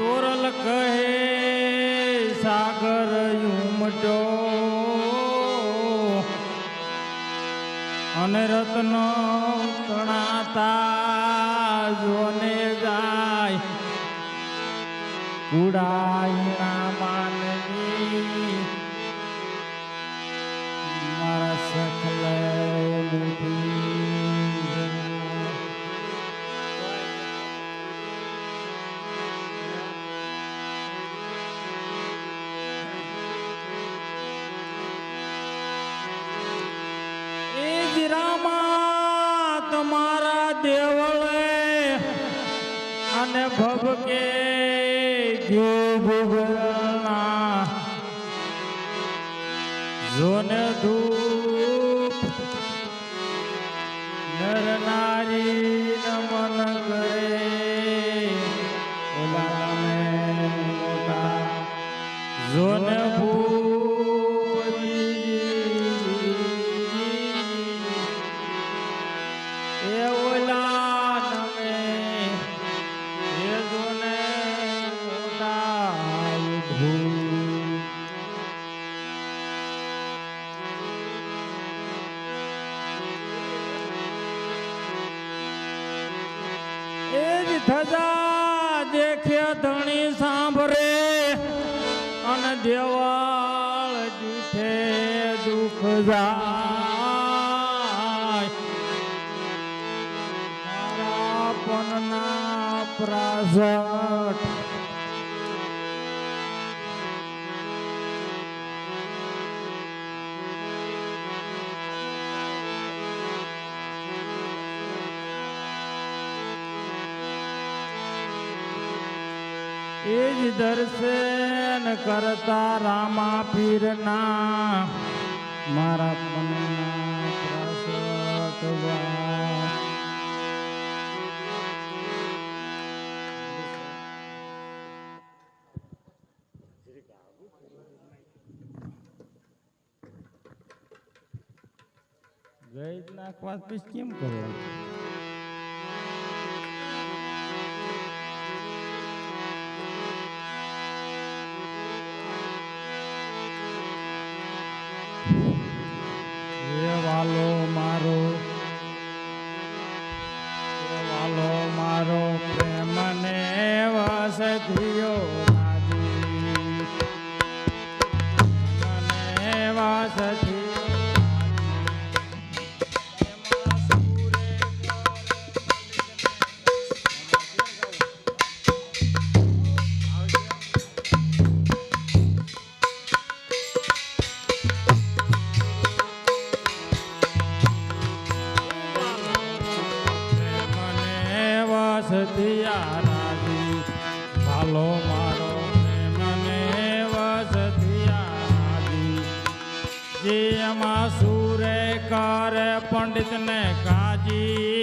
તોરલ કહે સાગર ઉમટો અને રત્ન તણાતા જોને જાય ઉડાય મારા દેવળે અને ભબકે જીવ ભૂગલના જોને ધૂ જાય મારા પનના પ્રાસટ એ જ દર્શન કરતા રામા પીરના મારા પનના પ્રાસવા ગઈ નાખવા પછી કેમ કરો? જે અમા સૂરે કાર પંડિતને કાજી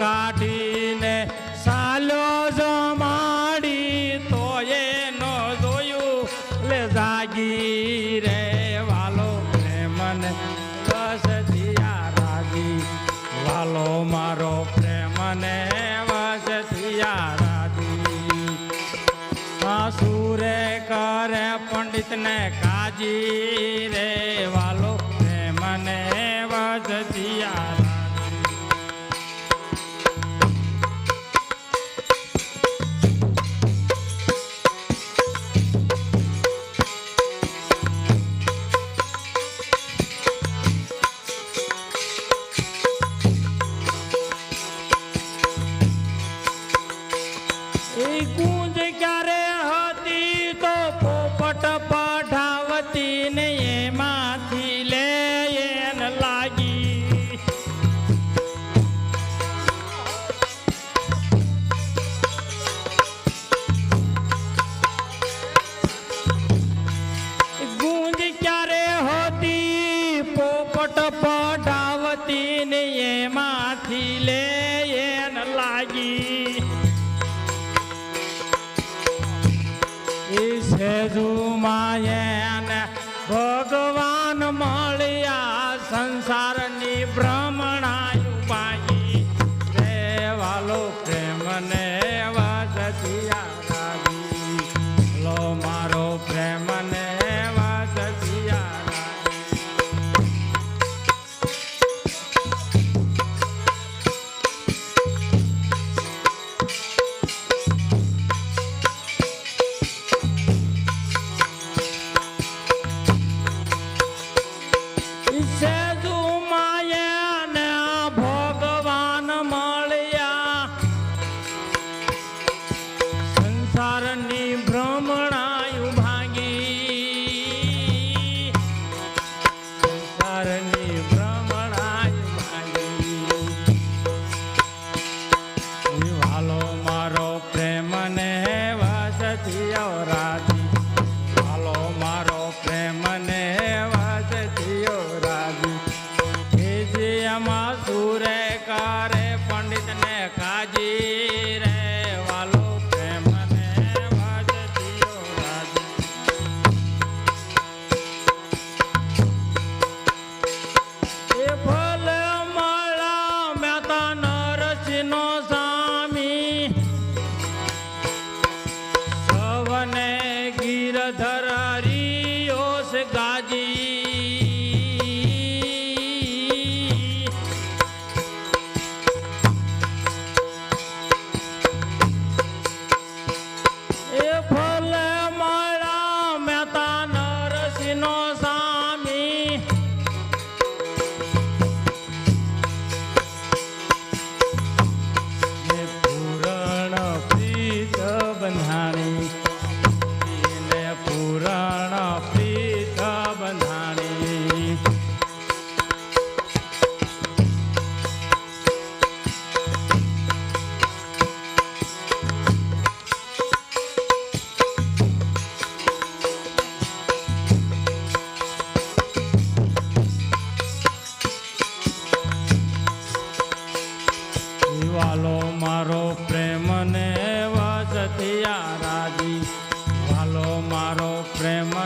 કાઢીને સાલો જમાડી તો એ ન જોયું. લે જાગી રે વાલો ને મને બસ થયા રાગી વાલો મારો પ્રેમ ને વસ થયા રાગી આસુરે કરે પંડિતને કાજી. ને એમાંથી લે એન લાગી. ઈ સેજુમાં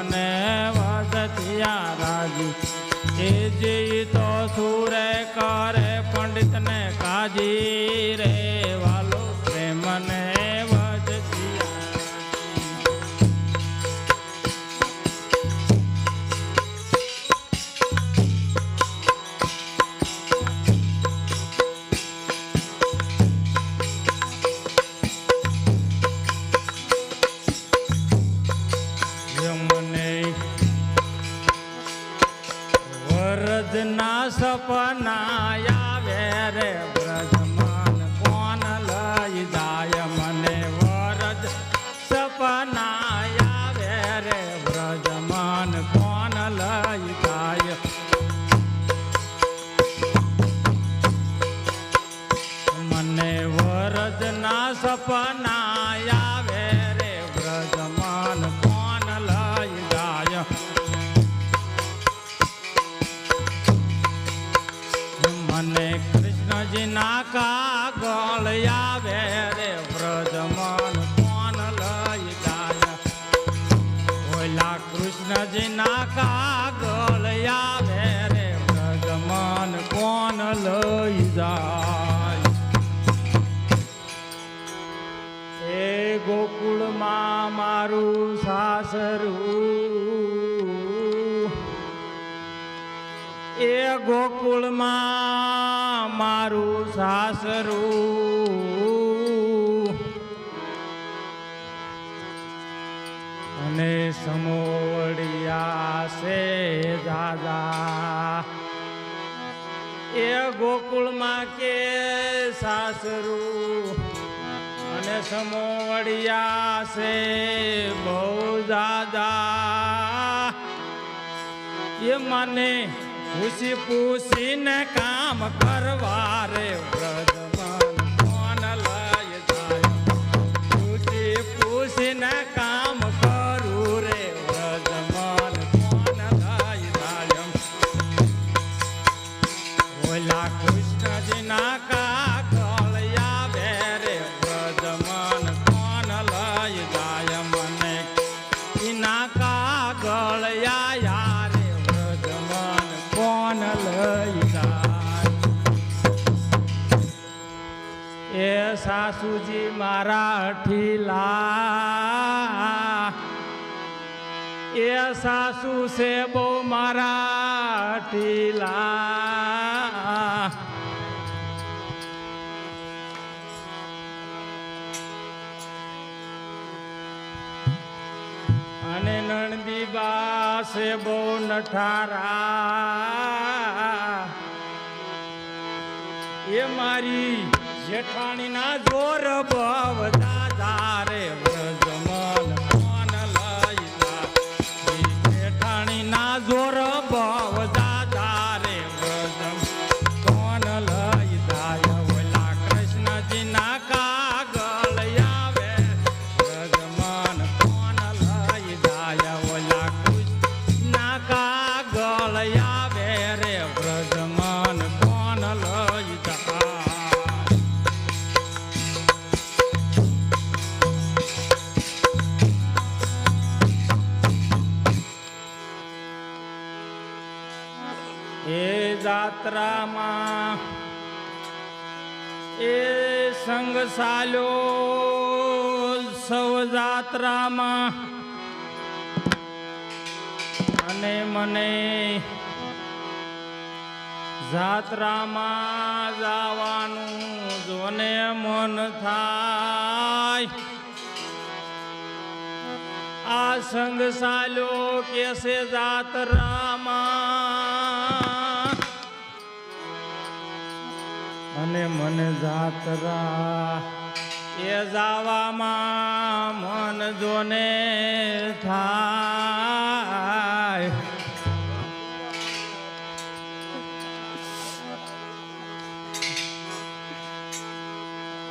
અને વસતિયા રાજી. એ જી તો સુરે કરે પંડિતને કાજી રેવા માન લઈ જાય એ ગોકુળમાં મારું સાસરું. એ ગોકુળમાં મારું સાસરું. અને સમોડિયા છે દાદા. એ ગોકુળમાં કે સાસરું અને સમોવડિયા છે બહુ દાદા એ મને પૂછી પૂછીને કામ કરવા રે વ્રજમાન કોણ લઈ જાય? પૂછી પૂછીને કામ સાસુજી મારા અઠીલા. એ સાસુ છે બહુ મારા અઠીલા. અને નણદી બા છે બહુ નઠારા. એ મારી જેઠાણીના જોર બવ અને મને જાત્રામાં જવાનું જોને મન થાય. આ સંગ સાલ્યો કેસે જાત્રામાં? અને મને જાતરા એ જાવામાં મન જોને થાય.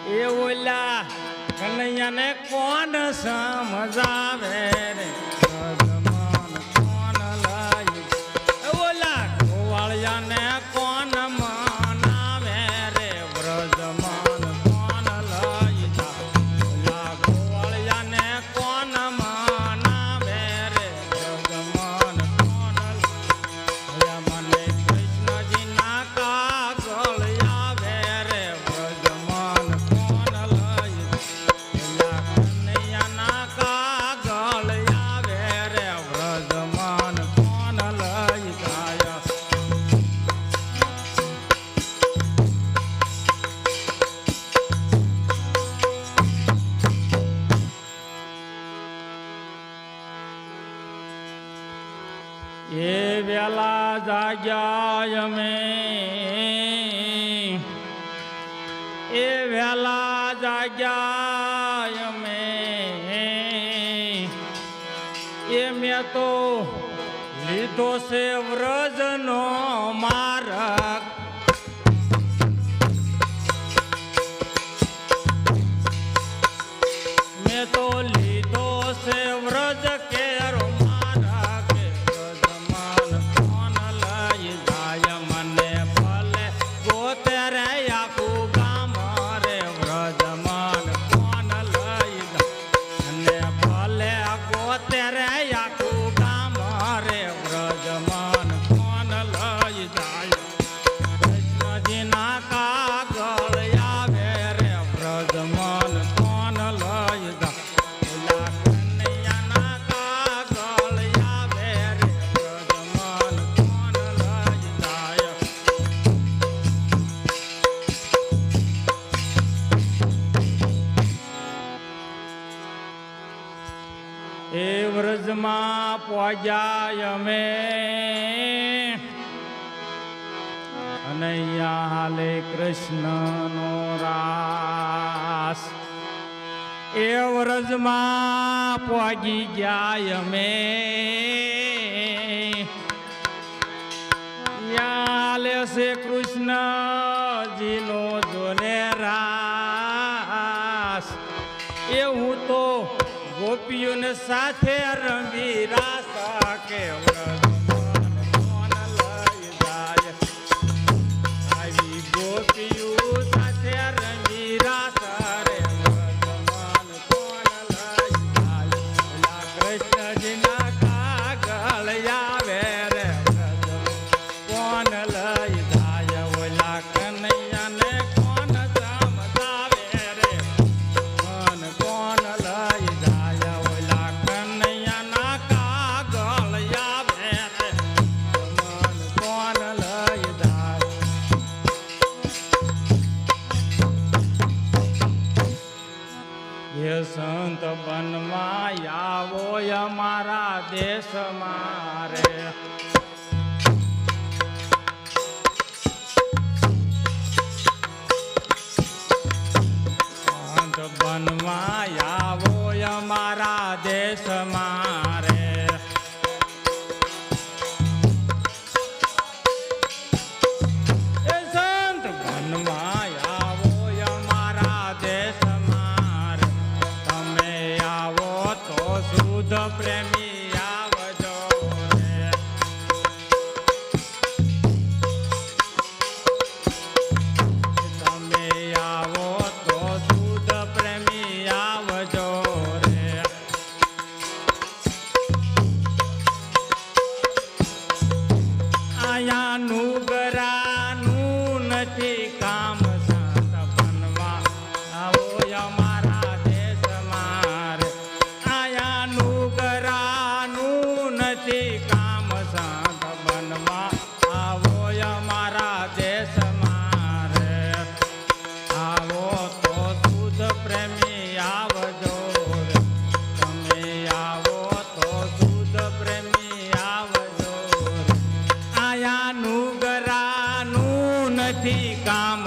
એ ઓલા કનૈયાને કોણ સમજાવે રે? जग મોજમાં પોજાય અમે. અનૈયા હાલે કૃષ્ણનો રાસ. એ વ્રજમાં પોગી ગયા અમે. હાલે છે કૃષ્ણ ગોપીઓને સાથે રંગી રાસા કેવા આવો અમારા દેશમાં રે નથી કામ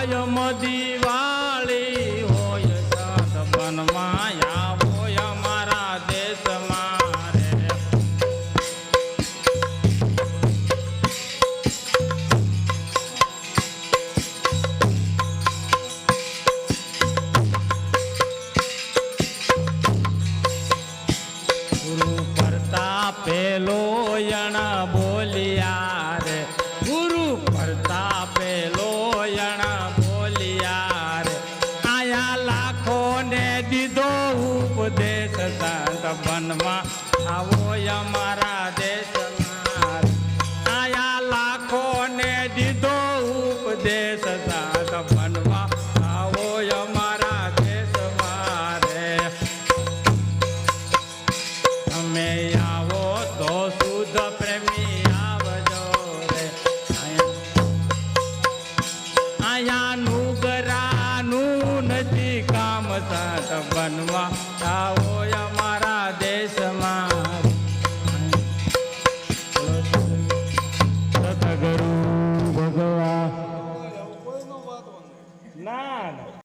தாயமதி આવો અમારા દેશમાં આયા લાખોને દીધો ઉપદેશ